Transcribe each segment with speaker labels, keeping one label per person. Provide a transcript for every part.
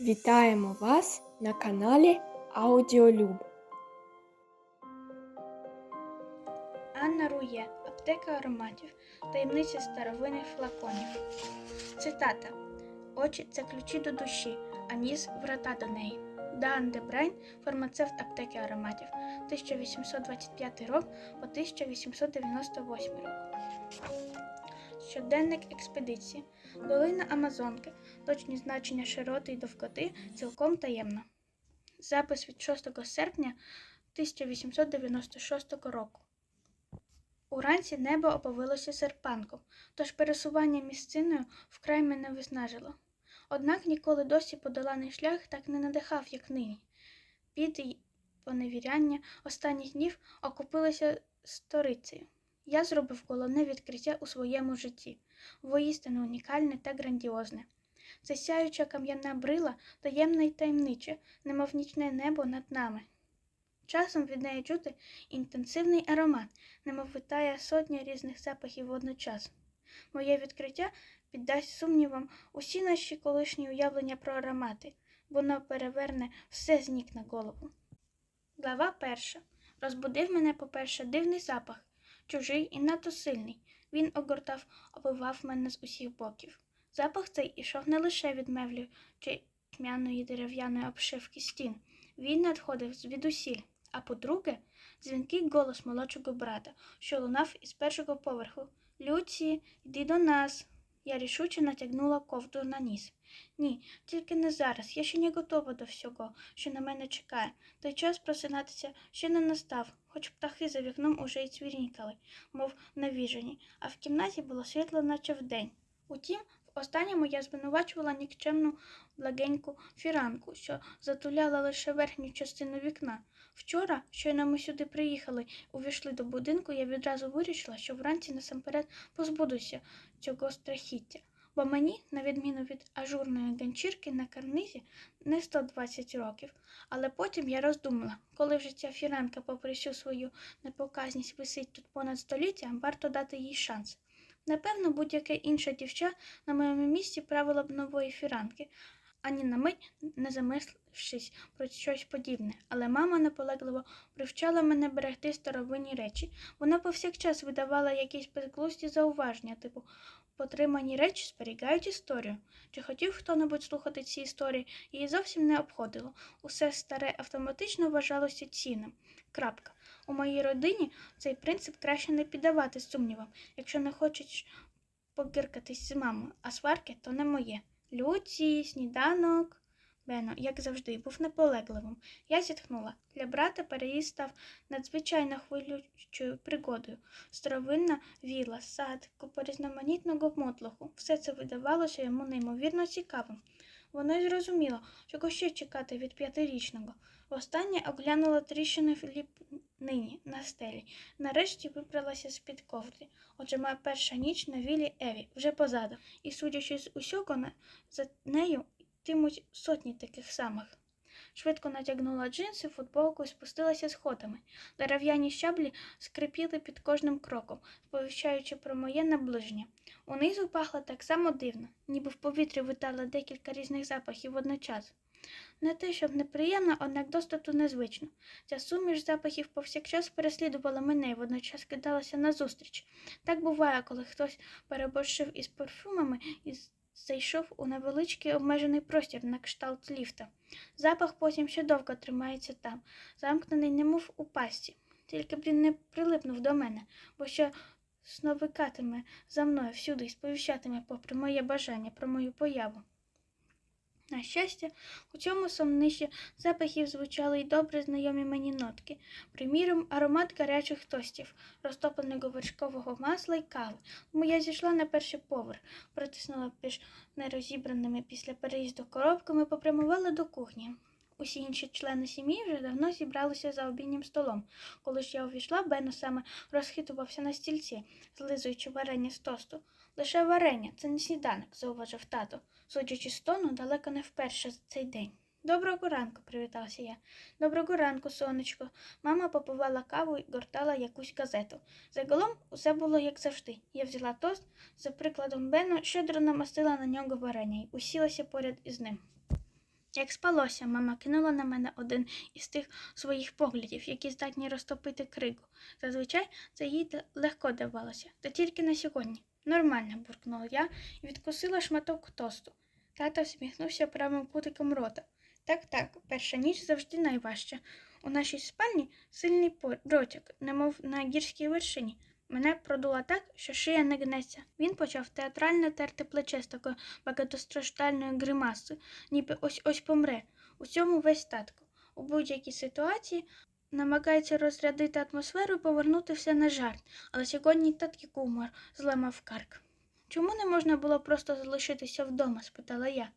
Speaker 1: Вітаємо вас на каналі Аудіолюб.
Speaker 2: Анна Рує, аптека ароматів, таємниця старовинних флаконів. Цитата: Очі це ключі до душі, а ніс врата до неї. Дан Дебрайн, фармацевт аптеки ароматів, 1825 рок по 1898 рок. Щоденник експедиції. Долина Амазонки. Точні значення широти і довготи цілком таємно. Запис від 6 серпня 1896 року. Уранці небо оповилося серпанком, тож пересування місциною вкрай мене виснажило. Однак ніколи досі подоланий шлях так не надихав, як нині. Під поневіряння останніх днів окупилися сторицею. Я зробив головне відкриття у своєму житті, воістину унікальне та грандіозне. Це сяюча кам'яна брила, таємне й таємниче, немов нічне небо над нами. Часом від неї чути інтенсивний аромат, немов витає сотня різних запахів водночас. Моє відкриття піддасть сумнівам усі наші колишні уявлення про аромати, воно переверне все з ніг на голову. Глава перша. Розбудив мене, по-перше, дивний запах, чужий і надто сильний. Він огортав, обвивав мене з усіх боків. Запах цей ішов не лише від мевлі чи тьмяної дерев'яної обшивки стін. Він надходив звідусіль. А по-друге, дзвінкий голос молодшого брата, що лунав із першого поверху. Люці, йди до нас. Я рішуче натягнула ковдру на ніс. Ні, тільки не зараз. Я ще не готова до всього, що на мене чекає. Той час просинатися ще не настав, хоч птахи за вікном уже й цвірінькали, мов навіжені, а в кімнаті було світло, наче вдень. Утім, в останньому я звинувачувала нікчемну благеньку фіранку, що затуляла лише верхню частину вікна. Вчора, щойно ми сюди приїхали, увійшли до будинку, я відразу вирішила, що вранці насамперед позбудуся цього страхіття. Бо мені, на відміну від ажурної ганчірки на карнизі, не 120 років. Але потім я роздумала, коли вже ця фіранка, попри всю свою непоказність, висить тут понад століттям, варто дати їй шанс. Напевно, будь-яке інше дівча на моєму місці правило б нової фіранки, ані на мить не замислившись про щось подібне, але мама наполегливо привчала мене берегти старовинні речі. Вона повсякчас видавала якісь безглузді зауваження, типу потримані речі зберігають історію. Чи хотів хто-небудь слухати ці історії, її зовсім не обходило. Усе старе автоматично вважалося цінним. Крапка. У моїй родині цей принцип краще не піддавати сумнівам. Якщо не хочеш погіркатись з мамою, а сварки то не моє. Люці, сніданок. Бено, як завжди, був наполегливим. Я зітхнула. Для брата переїзд став надзвичайно хвилюючою пригодою. Старовинна віла, сад, купа різноманітного мотлоху. Все це видавалося йому неймовірно цікавим. Воно й зрозуміло, чого ще чекати від п'ятирічного. Востаннє оглянула тріщини в ліпнині на стелі. Нарешті вибралася з-під ковдри. Отже, моя перша ніч на вілі Еві вже позаду. І, судячи з усього, за нею йтимуть сотні таких самих. Швидко натягнула джинси, футболку і спустилася сходами. Дерев'яні щаблі скрипіли під кожним кроком, сповіщаючи про моє наближення. Унизу пахло так само дивно, ніби в повітрі витало декілька різних запахів водночас. Не те, щоб неприємно, однак достату незвично. Ця суміш запахів повсякчас переслідувала мене і водночас кидалася назустріч. Так буває, коли хтось переборщив із парфумами і зайшов у невеличкий обмежений простір на кшталт ліфта. Запах потім ще довго тримається там, замкнений немов у пасті. Тільки б він не прилипнув до мене, бо що сновикатиме за мною всюди і сповіщатиме, попри моє бажання про мою появу. На щастя, у цьому сумнищі запахів звучали й добре знайомі мені нотки, приміром, аромат гарячих тостів, розтопленого вершкового масла й кави. Тому я зійшла на перший поверх, протиснула між нерозібраними після переїзду коробками, попрямувала до кухні. Усі інші члени сім'ї вже давно зібралися за обіднім столом. Коли ж я увійшла, Бено саме розхитувався на стільці, злизуючи варення з тосту. Лише варення, це не сніданок, зауважив тато, судячи з тону, далеко не вперше за цей день. Доброго ранку, привітався я. Доброго ранку, сонечко. Мама попивала каву і гортала якусь газету. Загалом усе було як завжди. Я взяла тост, за прикладом Бена, щедро намастила на нього варення і усілася поряд із ним. Як спалося, мама кинула на мене один із тих своїх поглядів, які здатні розтопити крику. Зазвичай це їй легко давалося, та тільки на сьогодні. Нормально, буркнула я і відкусила шматок тосту. Тато всміхнувся правим кутиком рота. Так, так, перша ніч завжди найважча. У нашій спальні сильний дротик, немов на гірській вершині. Мене продуло так, що шия не гнеться. Він почав театрально терти плече з такою багатостраждальною гримасою, ніби ось ось помре. У цьому весь татко. У будь-якій ситуації намагається розрядити атмосферу і повернути все на жарт, але сьогодні такий гумор зламав карк. Чому не можна було просто залишитися вдома? спитала я.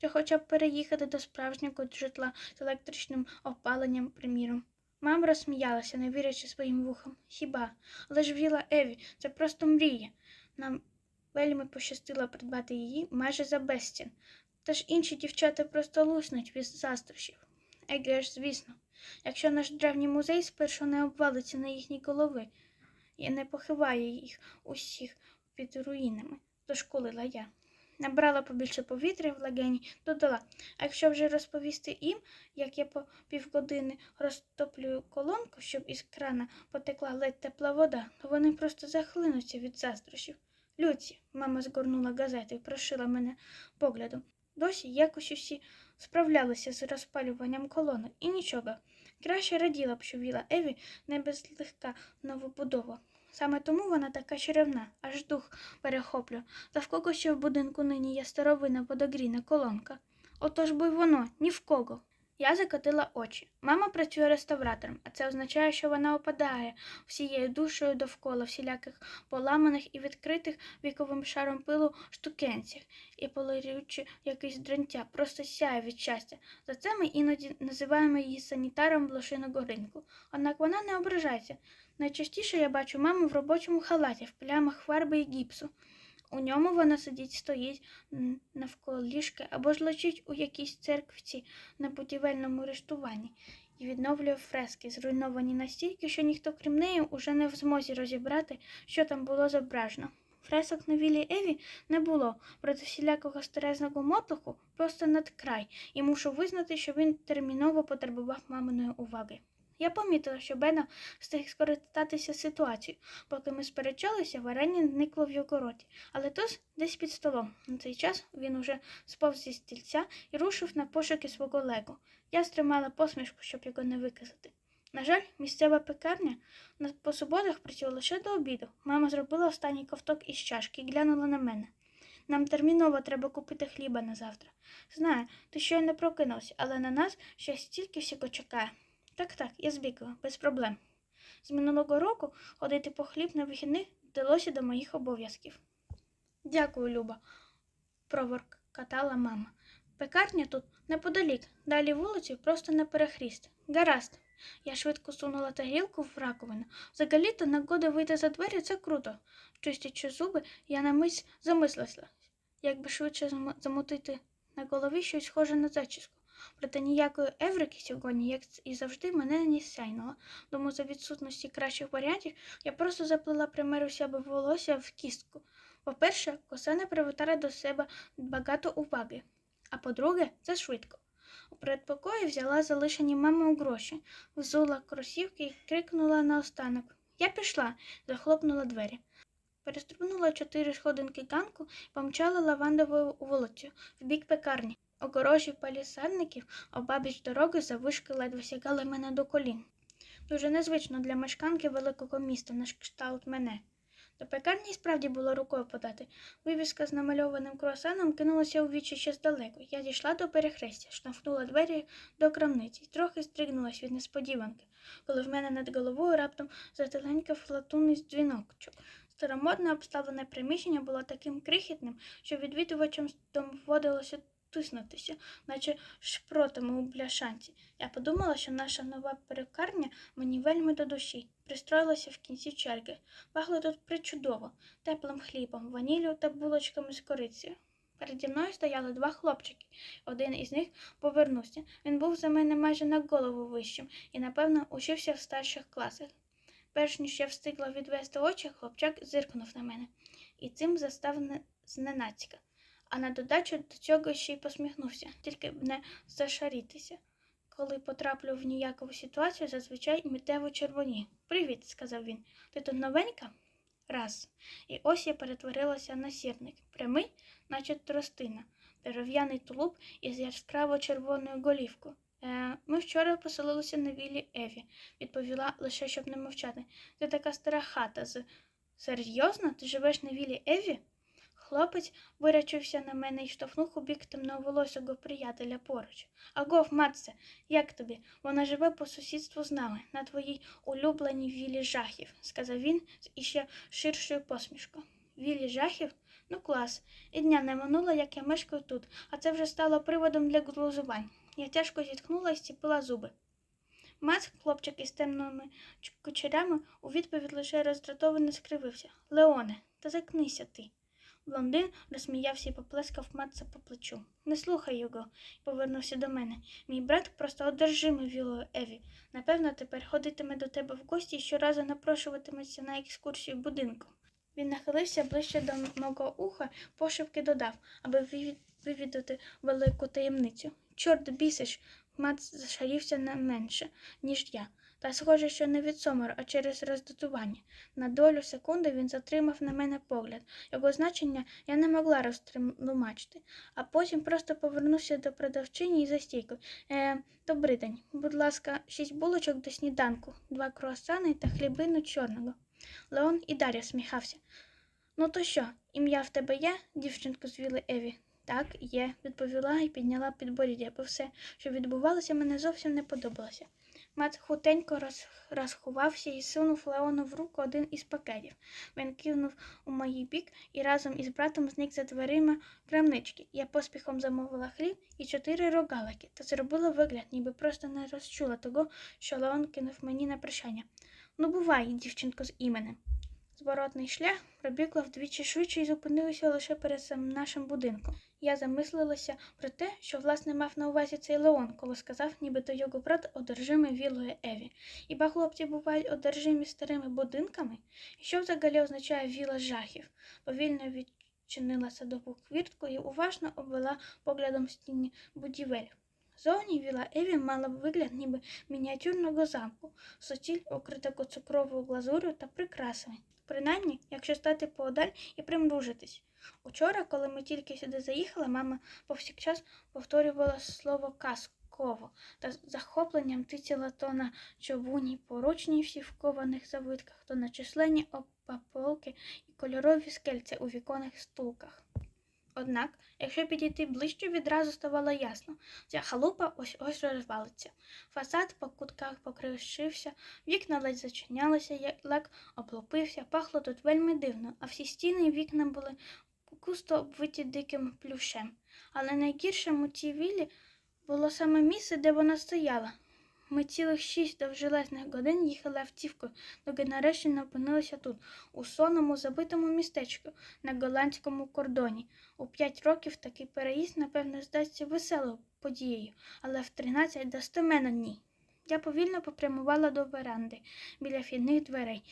Speaker 2: Чи хоча б переїхати до справжнього житла з електричним опаленням, приміром. Мама розсміялася, не вірячи своїм вухам. Хіба? Але ж віла Еві, це просто мрія. Нам вельми пощастило придбати її майже за безцін. Та ж інші дівчата просто луснуть від заздрощів. Еге ж, звісно, якщо наш древній музей спершу не обвалиться на їхні голови і не похиває їх усіх під руїнами, дошколила я. Набрала побільше повітря в легені, додала, а якщо вже розповісти їм, як я по півгодини розтоплюю колонку, щоб із крана потекла ледь тепла вода, то вони просто захлинуться від заздрощів. Люці, мама згорнула газету і прошила мене поглядом. Досі якось усі справлялися з розпалюванням колони і нічого. Краще раділа б, що віла Еві не безлегка новобудова. Саме тому вона така чарівна, аж дух перехоплю, Та в кого ще в будинку нині є старовина водогріна колонка. Отож би воно, ні в кого. Я закотила очі. Мама працює реставратором, а це означає, що вона опадає всією душею довкола всіляких поламаних і відкритих віковим шаром пилу штукенцях і полирюючи якесь дрантя, просто сяє від щастя. За це ми іноді називаємо її санітаром блошиного ринку. Однак вона не ображається. Найчастіше я бачу маму в робочому халаті, в плямах фарби і гіпсу. У ньому вона сидить, стоїть навколо ліжка або ж лежить у якійсь церквці на будівельному рештуванні і відновлює фрески, зруйновані настільки, що ніхто крім неї уже не в змозі розібрати, що там було зображено. Фресок на вілі Еві не було, проти всілякого старезного мотлуху просто надкрай, і мушу визнати, що він терміново потребував маминої уваги. Я помітила, що Бена встиг скористатися ситуацією. Поки ми сперечалися, варення зникло в його роті, але тос десь під столом. На цей час він уже сповз зі стільця і рушив на пошуки свого лего. Я стримала посмішку, щоб його не виказати. На жаль, місцева пекарня по суботах працює лише до обіду. Мама зробила останній ковток із чашки і глянула на мене. Нам терміново треба купити хліба на завтра. Знаю, ти щойно прокинувся, але на нас ще стільки всього чекає. Так, так, я збігла, без проблем. З минулого року ходити по хліб на вихідних вдалося до моїх обов'язків. Дякую, Люба, проворкатала мама. Пекарня тут неподалік, далі вулиці просто на перехріст. Гаразд. Я швидко сунула тарілку в раковину. Взагалі-то нагода вийти за двері це круто. Чистячи зуби, я на мить замислилася, як би швидше замутити на голові щось схоже на зачіску. Проте ніякої еврики сьогодні, як і завжди, мене не сяйнуло. Тому за відсутності кращих варіантів я просто заплела примеру у себе волосся в кістку. По-перше, коса не привертає до себе багато уваги. А по-друге, це швидко. У передпокої взяла залишені мамою гроші, взула кросівки і крикнула наостанок. Я пішла, захлопнула двері. Перестрибнула чотири сходинки ганку помчала лавандовою вулицею в бік пекарні. Огорожі палісадників обабіч дороги завишки ледве сягали мене до колін. Дуже незвично для мешканки великого міста на кшталт мене. До пекарні справді було рукою подати. Вивіска з намальованим круасаном кинулася у вічі ще здалеку. Я дійшла до перехрестя, штовхнула двері до крамниці і трохи стригнулась від несподіванки, коли в мене над головою раптом зателенькав латунний дзвіночок. Старомодне обставлене приміщення було таким крихітним, що відвідувачам доводилося тиснутися, наче шпротами у бляшанці. Я подумала, що наша нова перукарня мені вельми до душі. Пристроїлася в кінці черги. Пахло тут причудово, теплим хлібом, ваніллю та булочками з корицею. Переді мною стояли два хлопчики. Один із них повернувся. Він був за мене майже на голову вищим і, напевно, учився в старших класах. Перш ніж я встигла відвести очі, хлопчак зиркнув на мене і цим застав не- зненацька. а на додачу до цього ще й посміхнувся, тільки б не зашарітися. Коли потраплю в ніякову ситуацію, зазвичай миттєво червоні. Привіт, сказав він. Ти тут новенька? Раз. І ось я перетворилася на сірник, прямий, наче тростина, дерев'яний тулуб із яскраво червоною голівкою. Е, ми вчора поселилися на віллі Еві, відповіла лише, щоб не мовчати. Ти така стара хата з. Серйозно? Ти живеш на віллі Еві? Хлопець вирячився на мене і штовхнув у бік темноволосого приятеля поруч. Агов, матце, як тобі? Вона живе по сусідству з нами, на твоїй улюбленій віллі жахів, сказав він з іще ширшою посмішкою. Віллі жахів? Ну клас. І дня не минуло, як я мешкаю тут, а це вже стало приводом для глузувань. Я тяжко зітхнула і стіпила зуби. Мац, хлопчик із темними кучерями, у відповідь лише роздратовано скривився. Леоне, та закнися ти. Блондин розсміявся і поплескав матца по плечу. Не слухай його, і повернувся до мене. Мій брат просто одержимий вілою Еві. Напевно, тепер ходитиме до тебе в гості і щоразу напрошуватиметься на екскурсію будинку. Він нахилився ближче до мого уха, пошепки додав, аби вивідати велику таємницю. Чорт бісиш, мат зашарівся не менше, ніж я. Та схоже, що не від сомору, а через роздратування. На долю секунди він затримав на мене погляд. Його значення я не могла розтлумачити, а потім просто повернувся до продавчині і за. Е, добрий день. Будь ласка, шість булочок до сніданку, два круасани та хлібину чорного. Леон і Дар'я сміхався. Ну то що, ім'я в тебе є, дівчинку звіли Еві? Так, є, відповіла і підняла підборіддя, бо все, що відбувалося, мене зовсім не подобалося. Мат хутенько роз, розховався і сунув Леону в руку один із пакетів. Він кивнув у мій бік і разом із братом зник за дверима крамнички. Я поспіхом замовила хліб і чотири рогалики та зробила вигляд, ніби просто не розчула того, що Леон кинув мені на прощання. Ну, бувай, дівчинко з іменем. Зворотний шлях пробігла вдвічі швидше і зупинилася лише перед самим нашим будинком. Я замислилася про те, що власне мав на увазі цей Леон, коли сказав, нібито його брат одержимий вілою Еві. Іба хлопці бувають одержимі старими будинками? І що взагалі означає віла жахів? Повільно відчинила садову квіртку і уважно обвела поглядом стіни будівель. Зовні віла Еві мала вигляд ніби мініатюрного замку, сутіль, окритого цукровою глазур'ю та прикрасами. Принаймні, якщо стати поодаль і примружитись. Учора, коли ми тільки сюди заїхали, мама повсякчас повторювала слово казково та захопленням тицяла то на човуні поручні всі в кованих завитках, то на численні опаполки і кольорові скельця у віконних стулках. Однак, якщо підійти ближче, відразу ставало ясно, ця халупа ось ось розвалиться. Фасад по кутках покришився, вікна ледь зачинялися, як лак облупився, пахло тут вельми дивно, а всі стіни і вікна були густо обвиті диким плющем. Але найгіршим у цій віллі було саме місце, де вона стояла. Ми цілих шість довжелезних годин їхали автівкою, доки нарешті не опинилися тут, у сонному забитому містечку на голландському кордоні. У п'ять років такий переїзд, напевно, здасться веселою подією, але в тринадцять достеменно ні. Я повільно попрямувала до веранди біля вхідних дверей.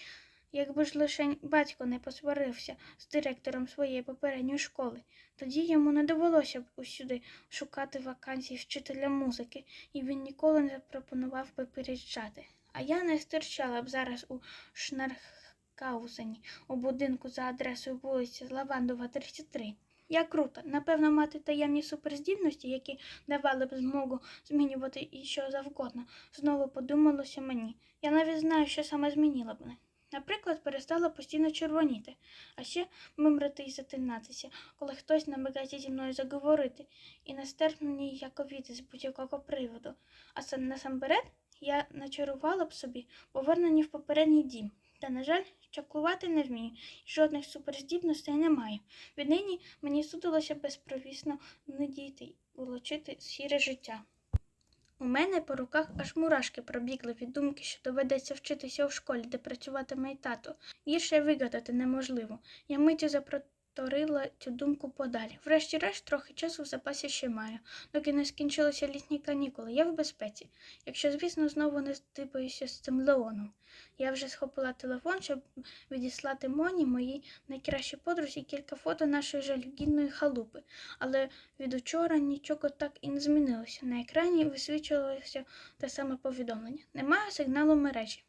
Speaker 2: Якби ж лише батько не посварився з директором своєї попередньої школи, тоді йому не довелося б усюди шукати вакансій вчителя музики, і він ніколи не запропонував би переїжджати. А я не стирчала б зараз у Шнархкаузені, у будинку за адресою вулиця Лавандова, 33. Я круто, напевно, мати таємні суперздібності, які давали б змогу змінювати і що завгодно, знову подумалося мені. Я навіть знаю, що саме змінила б мене. Наприклад, перестала постійно червоніти, а ще мимрити і затинатися, коли хтось намагається зі мною заговорити, і нестерпно ніяковіти з будь-якого приводу. А це насамперед я начарувала б собі повернення в попередній дім. Та, на жаль, чаклувати не вмію, жодних суперздібностей не маю. Віднині мені судилося безпровісно не дійти, волочити сіре життя. У мене по руках аж мурашки пробігли від думки, що доведеться вчитися у школі, де працюватиме й тато. Гірше вигадати неможливо. Я миттю відторила цю думку подалі. Врешті-решт, трохи часу в запасі ще маю. Доки не скінчилися літні канікули, я в безпеці. Якщо, звісно, знову не здибаюся з цим Леоном. Я вже схопила телефон, щоб відіслати Моні, моїй найкращій подрузі, кілька фото нашої жалюгідної халупи. Але від учора нічого так і не змінилося. На екрані висвічувалося те саме повідомлення. Немає сигналу мережі.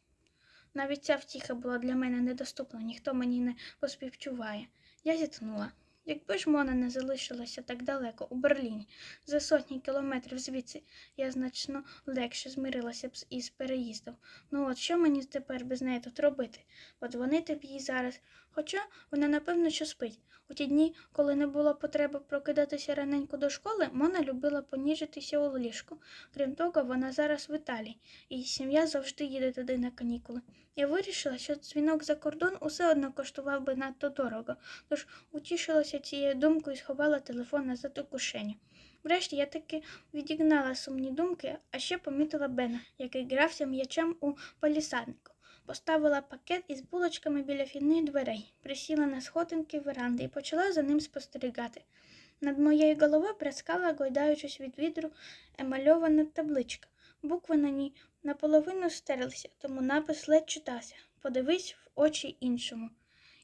Speaker 2: Навіть ця втіха була для мене недоступна, ніхто мені не поспівчуває. Я зітхнула. Якби ж Мона не залишилася так далеко, у Берліні, за сотні кілометрів звідси, я значно легше змирилася б із переїздом. Ну от що мені тепер без неї тут робити? Подзвонити б їй зараз. Хоча вона напевно що спить. У ті дні, коли не було потреби прокидатися раненько до школи, Мона любила поніжитися у ліжку. Крім того, вона зараз в Італії, і сім'я завжди їде туди на канікули. Я вирішила, що дзвінок за кордон усе одно коштував би надто дорого, тож утішилася цією думкою і сховала телефон назад у кишеню. Врешті я таки відігнала сумні думки, а ще помітила Бена, який грався м'ячем у палісаднику. Поставила пакет із булочками біля вхідних дверей, присіла на сходинки веранди і почала за ним спостерігати. Над моєю головою брязкала, гойдаючись від вітру, емальована табличка. Букви на ній наполовину стерлися, тому напис ледь читався. Подивись в очі іншому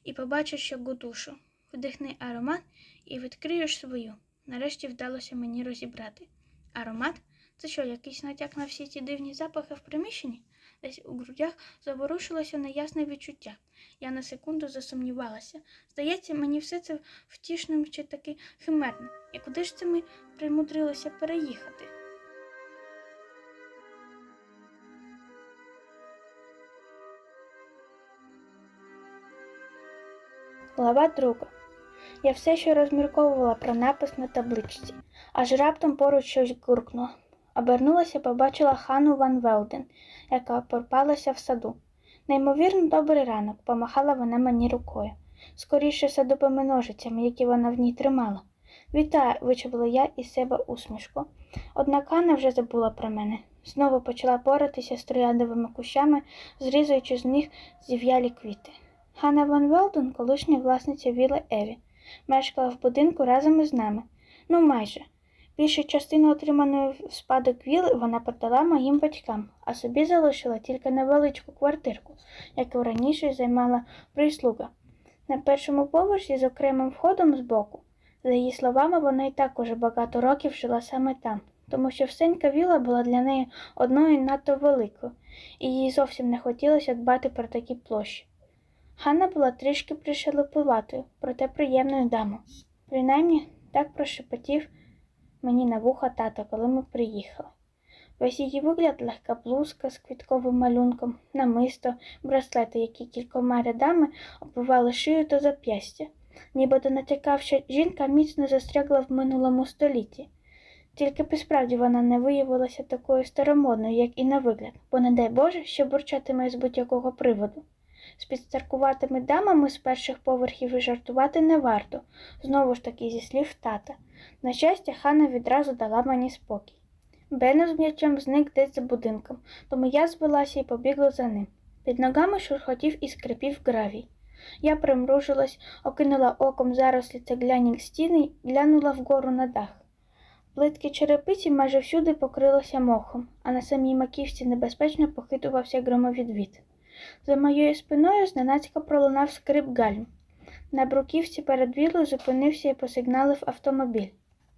Speaker 2: і побачиш, що душу. Вдихни аромат і відкриєш свою. Нарешті вдалося мені розібрати. Аромат? Це що, якийсь натяк на всі ці дивні запахи в приміщенні? Десь у грудях заворушилося неясне відчуття. Я на секунду засумнівалася. Здається, мені все це втішним чи таки химерним. І куди ж це ми примудрилися переїхати? Глава друга. Я все ще розмірковувала про напис на табличці, аж раптом поруч щось гуркнуло. Обернулася, побачила Хану Ван Велден, яка порпалася в саду. Неймовірно добрий ранок, помахала вона мені рукою. Скоріше садовими ножицями, які вона в ній тримала. Вітаю, вичавила я із себе усмішку. Однак Хана вже забула про мене. Знову почала поратися з трояндовими кущами, зрізуючи з них зів'ялі квіти. Хана Ван Велден, колишня власниця Віли Еві, мешкала в будинку разом із нами. Ну, майже. Більшу частину отриманої в спадок віли вона продала моїм батькам, а собі залишила тільки невеличку квартирку, яку раніше займала прислуга. На першому поверсі з окремим входом збоку. За її словами, вона і так уже багато років жила саме там, тому що всенька віла була для неї одною надто великою, і їй зовсім не хотілося дбати про такі площі. Ганна була трішки пришелепуватою, проте приємною дамою. Принаймні, так прошепотів мені на вуха тато, коли ми приїхали. Весь її вигляд легка блузка з квітковим малюнком, намисто, браслети, які кількома рядами оббивали шию та зап'ястя, нібито натякав, що жінка міцно застрягла в минулому столітті. Тільки б справді вона не виявилася такою старомодною, як і на вигляд, бо не дай Боже, що бурчатиме з будь-якого приводу. З підстаркуватими дамами з перших поверхів і жартувати не варто, знову ж таки зі слів тата. На щастя, хана відразу дала мені спокій. Бено з м'ячем зник десь за будинком, тому я звелася і побігла за ним. Під ногами шурхотів і скрипів гравій. Я примружилась, окинула оком зарослі цегляні стіни і глянула вгору на дах. Плитки черепиці майже всюди покрилися мохом, а на самій маківці небезпечно похитувався громовідвід. За моєю спиною зненацька пролунав скрип гальм. На бруківці перед вілою зупинився і посигналив автомобіль.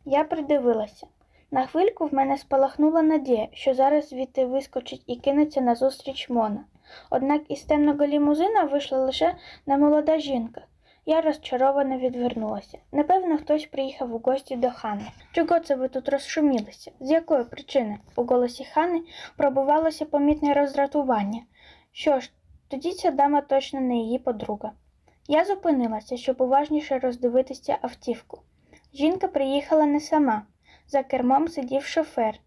Speaker 2: Я придивилася. На хвильку в мене спалахнула надія, що зараз звідти вискочить і кинеться назустріч Мона. Однак із темного лімузина вийшла лише немолода жінка. Я розчаровано відвернулася. Напевно, хтось приїхав у гості до хани. Чого це ви тут розшумілися? З якої причини? У голосі хани пробувалося помітне роздратування. Що ж, тоді ця дама точно не її подруга. Я зупинилася, щоб уважніше роздивитися автівку. Жінка приїхала не сама. За кермом сидів шофер.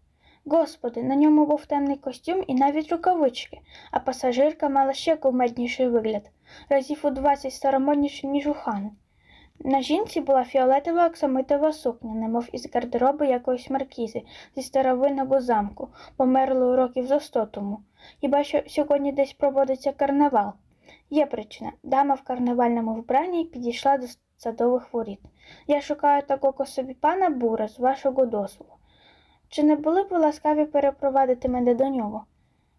Speaker 2: Господи, на ньому був темний костюм і навіть рукавички, а пасажирка мала ще кумедніший вигляд, разів у двадцять старомодніший, ніж у хани. На жінці була фіолетова оксамитова сукня, немов із гардеробу якоїсь маркізи зі старовинного замку, померлої років зо сто тому. Хіба що сьогодні десь проводиться карнавал? Є причина. Дама в карнавальному вбранні підійшла до садових воріт. Я шукаю такого собі пана Бура з вашого дозволу. Чи не були б ви ласкаві перепровадити мене до нього?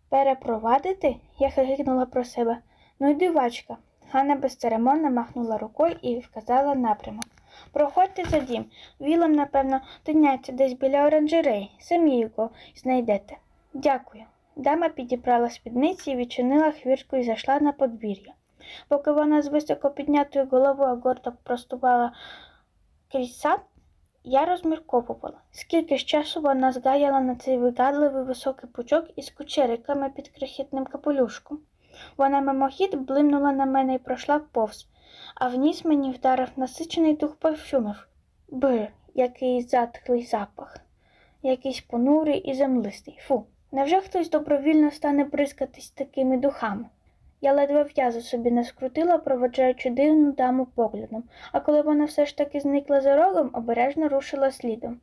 Speaker 2: Перепровадити? Я хихикнула про себе. Ну й дивачка. Ганна безцеремонно махнула рукою і вказала напрямок. Проходьте за дім. Вілом, напевно, тиняться десь біля оранжереї. Самі його знайдете. Дякую. Дама підібрала спідниці і відчинила хвіртку і зайшла на подвір'я. Поки вона з високо піднятою головою гордо простувала крізь сад, я розмірковувала, скільки ж часу вона згаяла на цей вигадливий високий пучок із кучериками під крихітним капелюшком. Вона мимохід блимнула на мене і пройшла повз, а в ніс мені вдарив насичений дух парфюмів. Бр, який затхлий запах, якийсь понурий і землистий. Фу, невже хтось добровільно стане бризкатись такими духами? Я ледве в'язу собі не скрутила, проводжаючи дивну даму поглядом, а коли вона все ж таки зникла за рогом, обережно рушила слідом.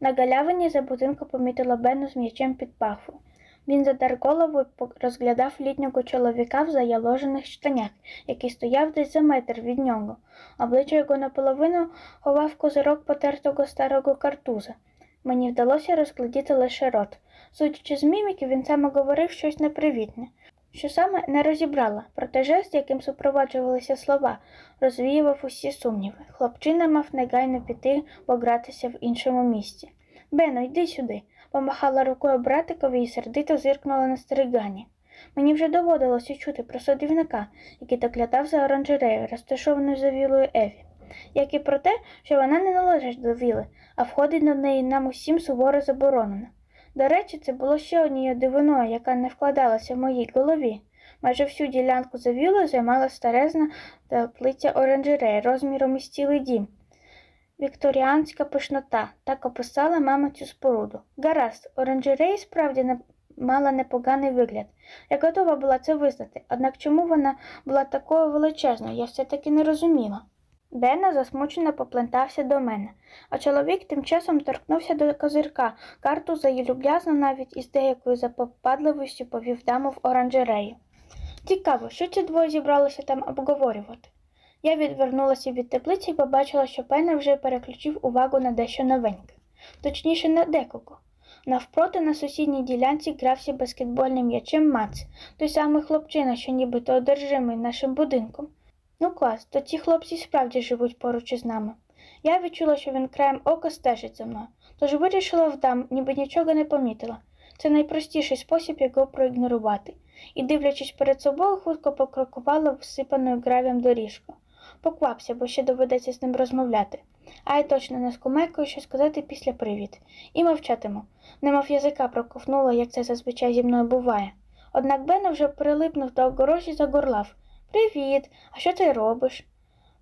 Speaker 2: На галявині за будинком помітила Бену з м'ячем під пахвою. Він задар голову і розглядав літнього чоловіка в заяложених штанях, який стояв десь за метр від нього. Обличчя його наполовину ховав козирок потертого старого картуза. Мені вдалося розглядіти лише рот. Судячи з міміки, він саме говорив щось непривітне. Що саме не розібрала, проте жест, яким супроводжувалися слова, розвіював усі сумніви. Хлопчина мав негайно піти погратися в іншому місці. Бено, йди сюди, помахала рукою братикові і сердито зиркнула на стеригані. Мені вже доводилося чути про садівника, який доглядав за оранжереєю, розташованою за вілою Еві, як і про те, що вона не належить до віли, а входить до неї нам усім суворо заборонено. До речі, це було ще однією дивиною, яка не вкладалася в моїй голові. Майже всю ділянку за вілою займала старезна теплиця оранжереї розміром із цілий дім. Вікторіанська пишнота, так описала мама цю споруду. Гаразд, оранжерея справді не мала непоганий вигляд. Я готова була це визнати, однак чому вона була такою величезною, я все-таки не розуміла. Бена засмучено поплентався до мене, а чоловік тим часом торкнувся до козирка, карту за її люб'язно навіть із деякою запопадливістю повів даму в оранжерею. Цікаво, що ці двоє зібралися там обговорювати. Я відвернулася від теплиці і побачила, що Пена вже переключив увагу на дещо новеньке, точніше на декого. Навпроти на сусідній ділянці грався баскетбольним м'ячем Мац, той самий хлопчина, що нібито одержимий нашим будинком. Ну клас, то ці хлопці справді живуть поруч із нами. Я відчула, що він краєм ока стежить за мною, тож вирішила вдам, ніби нічого не помітила. Це найпростіший спосіб його проігнорувати, і, дивлячись перед собою, хутко покрокувала всипаною гравієм доріжку. Поквапся, бо ще доведеться з ним розмовляти. А й точно не скумекаю, що сказати після привіт. І мовчатиму. Немов язика проковнула, як це зазвичай зі мною буває. Однак Бено вже прилипнув до огорожі загорлав. Привіт, а що ти робиш?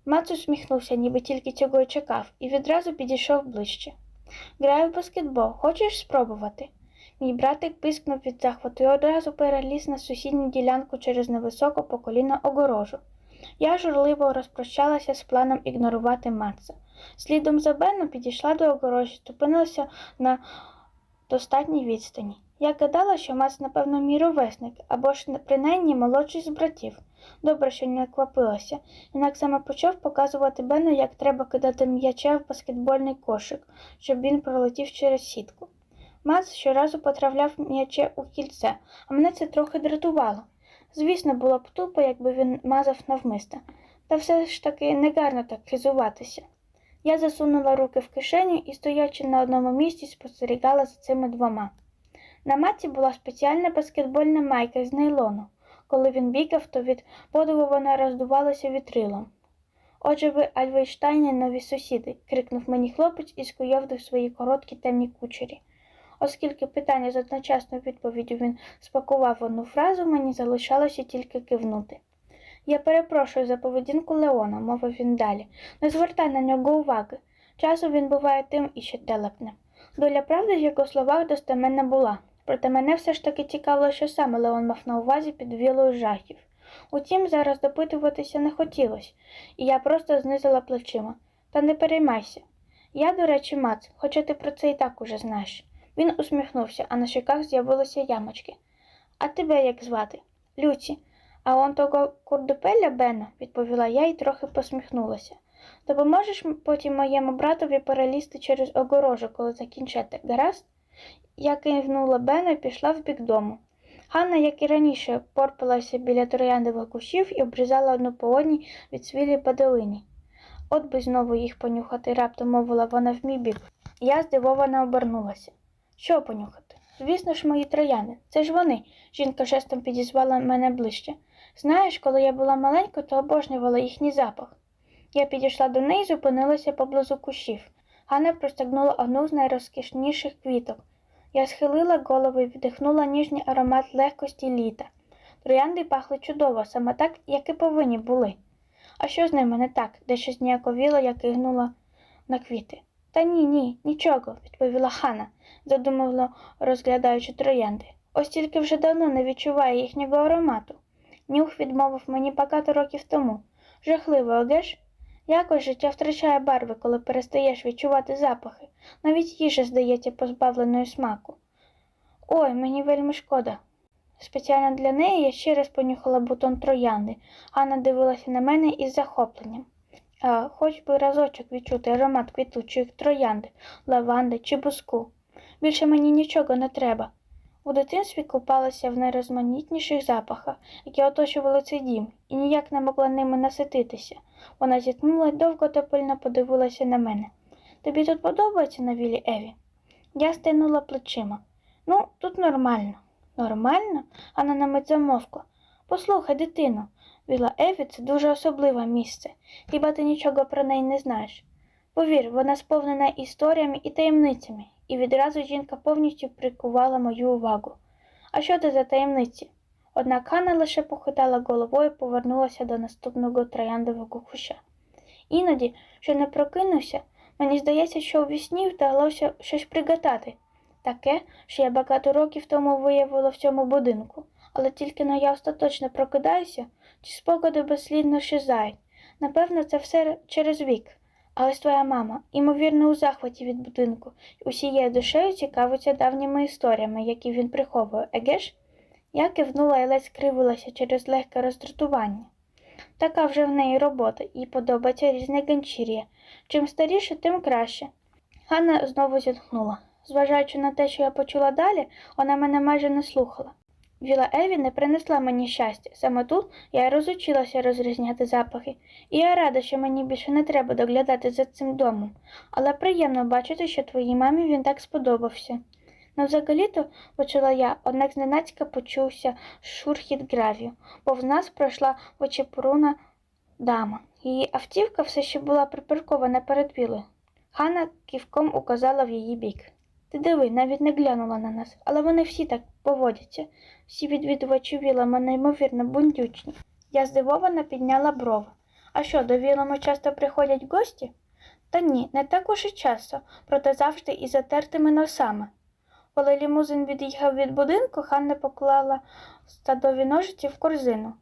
Speaker 2: Мац усміхнувся, ніби тільки цього й чекав, і відразу підійшов ближче. Граю в баскетбол, хочеш спробувати? Мій братик пискнув від захвату і одразу переліз на сусідню ділянку через невисоку по коліна огорожу. Я журливо розпрощалася з планом ігнорувати Матса. Слідом за Беном підійшла до огорожі, зупинилася на достатній відстані. Я гадала, що Мац, напевно, мій ровесник, або ж принаймні молодший з братів. Добре, що не квапилася, інак саме почав показувати Бену, як треба кидати м'яча в баскетбольний кошик, щоб він пролетів через сітку. Мац щоразу потрапляв м'яче у кільце, а мене це трохи дратувало. Звісно, було б тупо, якби він мазав навмисно, та все ж таки негарно так хизуватися. Я засунула руки в кишеню і, стоячи на одному місці, спостерігала за цими двома. На маці була спеціальна баскетбольна майка з нейлону. Коли він бігав, то від подиву вона роздувалася вітрилом. Отже, ви Альвейштайні нові сусіди, крикнув мені хлопець і скуйовдив свої короткі темні кучері. Оскільки питання з одночасною відповіддю він спакував одну фразу, мені залишалося тільки кивнути. Я перепрошую за поведінку Леона, мовив він далі. Не звертай на нього уваги. Часом він буває тим і ще телепним. Доля правди в його словах достеменна була, проте мене все ж таки цікавило, що саме Леон мав на увазі під вілою жахів. Утім, зараз допитуватися не хотілося, і я просто знизила плечима. Та не переймайся. Я, до речі, Мац, хоча ти про це і так уже знаєш. Він усміхнувся, а на щоках з'явилися ямочки. А тебе як звати? Люці. А он того курдупеля Бена, відповіла я і трохи посміхнулася. Допоможеш потім моєму братові перелізти через огорожу, коли закінчите, гаразд? Я кивнула Бену і пішла в бік дому. Ганна, як і раніше, порпалася біля трояндових кущів і обрізала одну по одній від свілі падалині. От би знову їх понюхати, раптом мовила вона в мій бік. Я здивовано обернулася. Що понюхати? Звісно ж, мої трояни. Це ж вони. Жінка жестом підізвала мене ближче. Знаєш, коли я була маленькою, то обожнювала їхній запах. Я підійшла до неї і зупинилася поблизу кущів. Ганна простягнула одну з найрозкішніших квіток. Я схилила голову і вдихнула ніжний аромат легкості літа. Троянди пахли чудово, саме так, як і повинні були. А що з ними не так? Дещо зніяковіло, я кигнула на квіти. Та ні, ні, нічого, відповіла Хана, задумливо розглядаючи троянди. Ось тільки вже давно не відчуваю їхнього аромату. Нюх відмовив мені багато років тому. Жахливо, еге ж? Якось життя втрачає барви, коли перестаєш відчувати запахи. Навіть їжа здається позбавленою смаку. Ой, мені вельми шкода. Спеціально для неї я ще раз понюхала бутон троянди. Ганна дивилася на мене із захопленням. А, хоч би разочок відчути аромат квітучої троянди, лаванди чи буску. Більше мені нічого не треба. У дитинстві купалася в найрозманітніших запахах, які оточували цей дім, і ніяк не могла ними насититися. Вона зітхнула довго та пильно подивилася на мене. Тобі тут подобається на вілі Еві? Я стинула плечима. Ну, тут нормально. Нормально? Анна на мить замовкла. Послухай, дитино, віла Еві це дуже особливе місце. Хіба ти нічого про неї не знаєш? Повір, вона сповнена історіями і таємницями, і відразу жінка повністю прикувала мою увагу. А що це за таємниці? Однак Ханна лише похитала головою і повернулася до наступного трояндового куща. Іноді, що не прокинувся, мені здається, що у вісні вдалося щось пригадати, таке, що я багато років тому виявила в цьому будинку, але тільки но я остаточно прокидаюся, ті спогади безслідно щезають. Напевно, це все через вік. Але ж твоя мама, ймовірно, у захваті від будинку, усією душею цікавиться давніми історіями, які він приховує, еге ж? Я кивнула і ледь скривилася через легке роздратування. Така вже в неї робота, їй подобається різне ганчір'я. Чим старіше, тим краще. Ганна знову зітхнула. Зважаючи на те, що я почула далі, вона мене майже не слухала. Віла Еві не принесла мені щастя. Саме тут я розучилася розрізняти запахи, і я рада, що мені більше не треба доглядати за цим домом, але приємно бачити, що твоїй мамі він так сподобався. Ну, взагалі-то, почала я, однак зненацька почувся шурхіт гравію, повз нас пройшла очепуруна дама. Її автівка все ще була припаркована перед вілою. Ханна ківком указала в її бік. Ти диви, навіть не глянула на нас, але вони всі так поводяться. Всі відвідувачі вілами неймовірно бундючні. Я здивовано підняла брови. А що, до вілами часто приходять гості? Та ні, не так уж і часто, проте завжди із затертими носами. Коли лімузин від'їхав від будинку, Ханна поклала стадові ножиці в корзину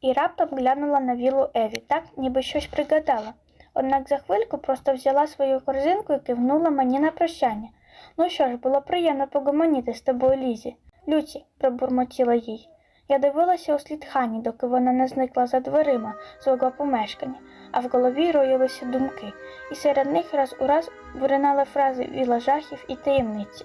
Speaker 2: і раптом глянула на вілу Еві, так ніби щось пригадала. Однак за хвильку просто взяла свою корзинку і кивнула мені на прощання. Ну що ж, було приємно погомоніти з тобою, Лізі. Люці, пробурмотіла їй. Я дивилася у слід Хані, доки вона не зникла за дверима свого помешкання, а в голові роїлися думки, і серед них раз у раз виринали фрази віла жахів і таємниці.